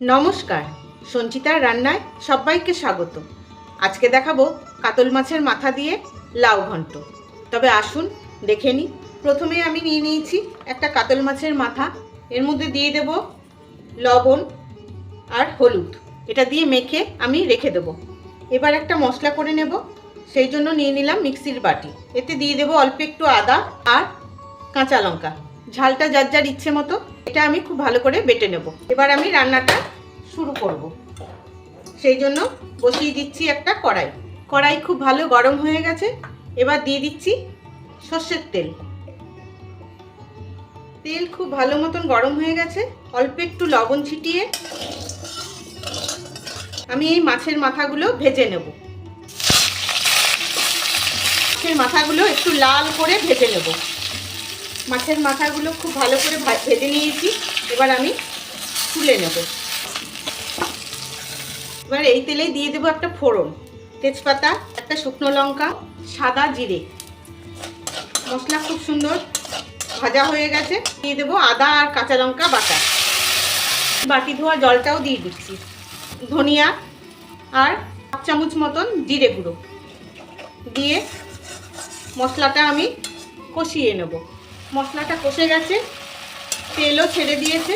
নমস্কার, সঞ্চিতার রান্নায় সবাইকে স্বাগত। আজকে দেখাবো কাতল মাছের মাথা দিয়ে লাউ ঘন্ট। তবে আসুন, দেখে নিই। প্রথমে আমি নিয়ে নিয়েছি একটা কাতল মাছের মাথা। এর মধ্যে দিয়ে দেব লবণ আর হলুদ। এটা দিয়ে মেখে আমি রেখে দেবো। এবার একটা মশলা করে নেব। সেই জন্য নিয়ে নিলাম মিক্সির বাটি। এতে দিয়ে দেবো অল্প একটু আদা আর কাঁচা লঙ্কা। ঝালটা যার যার ইচ্ছে মতো, এটা আমি খুব ভালো করে বেটে নেব। এবার আমি রান্নাটা শুরু করব। সেই জন্য বসিয়ে দিচ্ছি একটা কড়াই। কড়াই খুব ভালো গরম হয়ে গেছে। এবার দিয়ে দিচ্ছি সর্ষের তেল। তেল খুব ভালো মতন গরম হয়ে গেছে। অল্প একটু লবণ ছিটিয়ে আমি এই মাছের মাথাগুলো ভেজে নেব। মাছের মাথাগুলো একটু লাল করে ভেজে নেব। মাছের মাথাগুলো খুব ভালো করে ভেজে নিয়েছি। এবার আমি তুলে নেব। এবার এই তেলেই দিয়ে দেবো একটা ফোড়ন। তেজপাতা, একটা শুকনো লঙ্কা, সাদা জিরে। মশলা খুব সুন্দর ভাজা হয়ে গেছে। দিয়ে দেবো আদা আর কাঁচা লঙ্কা বাটা। বাটি ধোয়া জলটাও দিয়ে দিচ্ছি। ধনিয়া আর এক চামচ মতন জিরে গুঁড়ো। দিয়ে মশলাটা আমি কষিয়ে নেব। মশলাটা কষে গেছে, তেলও ছেড়ে দিয়েছে,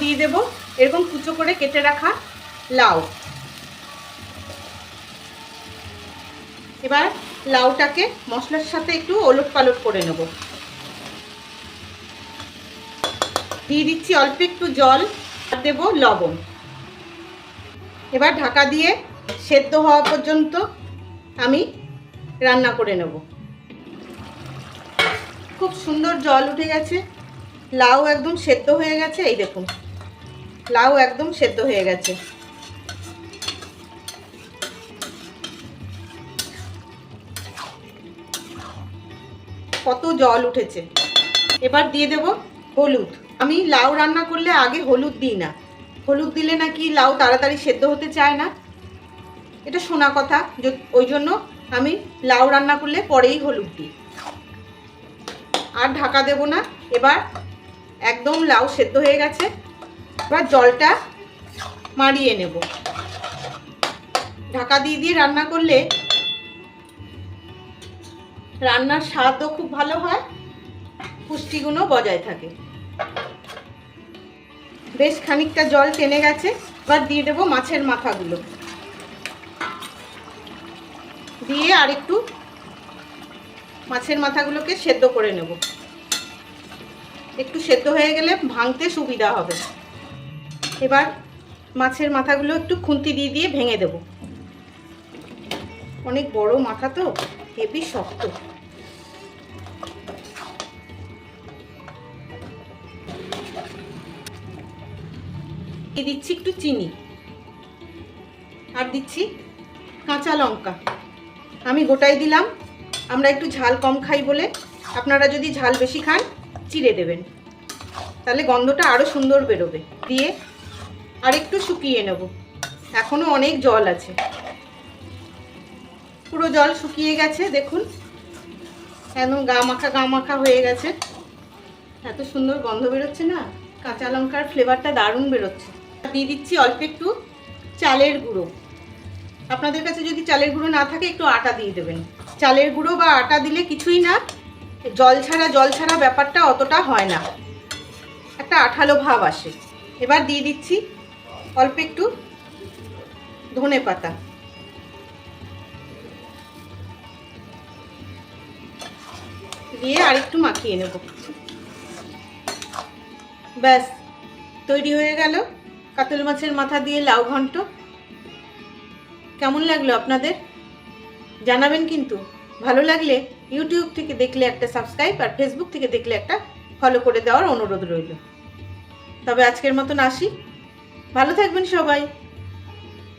দিয়ে দেব এরকম কুচো করে কেটে রাখা লাউ। এবার লাউটাকে মশলার সাথে একটু ওলট পালট করে নেব। দিয়ে দিচ্ছি অল্প একটু জল, আর দেবো লবণ। এবার ঢাকা দিয়ে সেদ্ধ হওয়া পর্যন্ত আমি রান্না করে নেব। খুব সুন্দর জল উঠে গেছে। লাউ একদম সেদ্ধ হয়ে গেছে, এই দেখুন। লাউ একদম সেদ্ধ হয়ে গেছে। কত জল উঠেছে। এবার দিয়ে দেব হলুদ। আমি লাউ রান্না করলে আগে হলুদ দিই না। হলুদ দিলে নাকি লাউ তাড়াতাড়ি সেদ্ধ হতে চায় না। এটা শোনা কথা ওই জন্য আমি লাউ রান্না করলে পরেই হলুদ দিই। আর ঢাকা দেব না। এবার একদম লাউ সেদ্ধ হয়ে গেছে। এবার জলটা মারিয়ে নেব। ঢাকা দিয়ে দিয়ে রান্না করলে রান্নার স্বাদও খুব ভালো হয়, পুষ্টিগুণও বজায় থাকে। বেশ খানিকটা জল টেনে গেছে, এবার দিয়ে দেবো মাছের মাথাগুলো। দিয়ে আর একটু মাছের মাথাগুলোকে সেদ্ধ করে নেব। একটু সেদ্ধ হয়ে গেলে ভাঙতে সুবিধা হবে। এবার মাছের মাথাগুলো একটু খুন্তি দিয়ে দিয়ে ভেঙে দেব। অনেক বড় মাথা তো, হেভি শক্ত। দিচ্ছি একটু চিনি। আর দিচ্ছি কাঁচা লঙ্কা। আমি গোটাই দিলাম। আমরা একটু ঝাল কম খাই বলে আপনারা যদি ঝাল বেশি খান, চিড়ে দেবেন। তাহলে গন্ধটা আরও সুন্দর বেরোবে। দিয়ে আর একটু শুকিয়ে নেব। এখনও অনেক জল আছে। পুরো জল শুকিয়ে গেছে, দেখুন। একদম গা মাখা গা মাখা হয়ে গেছে। এত সুন্দর গন্ধ বেরোচ্ছে না? কাঁচা লঙ্কার ফ্লেভারটা দারুণ বেরোচ্ছে। দিয়ে দিচ্ছি অল্প একটু চালের গুঁড়ো। আপনাদের কাছে যদি চালের গুঁড়ো না থাকে, একটু আটা দিয়ে দেবেন। চালের গুঁড়ো বা আটা দিলে কিছুই না। জল ছাড়া জল ছাড়া ব্যাপারটা অতটা হয় না। একটা আঠালো ভাব আসে। এবার দিয়ে দিচ্ছি অল্প একটু ধনে পাতা। দিয়ে আর একটু মাখিয়ে নেব। ব্যাস, তৈরি হয়ে গেল। কাতল মাছের মাথা দিয়ে লাউ ঘন্ট। কেমন লাগল আপনাদের? জানাবেন কিন্তু। ভালো লাগলে ইউটিউব থেকে দেখলে একটা সাবস্ক্রাইব আর ফেসবুক থেকে দেখলে একটা ফলো করে দেওয়ার অনুরোধ রইল। তবে আজকের মতন আসি। ভালো থাকবেন সবাই।